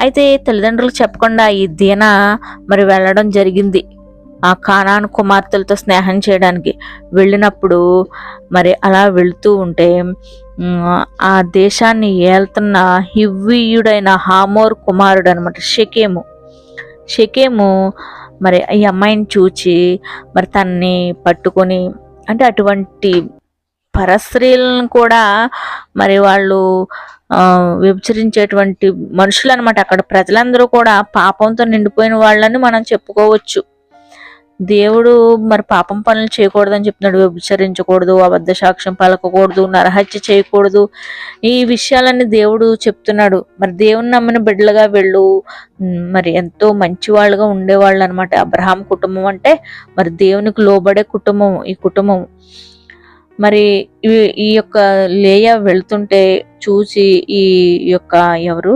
అయితే తల్లిదండ్రులు చెప్పకుండా ఈ దీన మరి వెళ్ళడం జరిగింది. ఆ కానాను కుమార్తెలతో స్నేహం చేయడానికి వెళ్ళినప్పుడు మరి అలా వెళుతూ ఉంటే ఆ దేశాన్ని ఏళ్తున్న హివ్వీయుడైన హామోర్ కుమారుడు అనమాట షకేము. షకేము మరి ఈ అమ్మాయిని చూచి మరి తన్ని పట్టుకొని అంటే అటువంటి పరస్త్రీలను కూడా మరి వాళ్ళు విభచరించేటువంటి మనుషులు అనమాట అక్కడ ప్రజలందరూ కూడా పాపంతో నిండిపోయిన వాళ్ళని మనం చెప్పుకోవచ్చు. దేవుడు మరి పాపం పనులు చేయకూడదని చెప్తున్నాడు. వ్యభిచరించకూడదు అబద్ధ సాక్ష్యం పలకకూడదు నరహత్య చేయకూడదు. ఈ విషయాలన్నీ దేవుడు చెప్తున్నాడు. మరి దేవుని నమ్మిన బిడ్డలుగా వెళ్ళు. మరి ఎంతో మంచి వాళ్ళుగా ఉండేవాళ్ళు అనమాట అబ్రహాం కుటుంబం అంటే మరి దేవునికి లోబడే కుటుంబం ఈ కుటుంబం. మరి ఈ ఈ యొక్క లేయ వెళ్తుంటే చూసి ఈ యొక్క ఎవరు?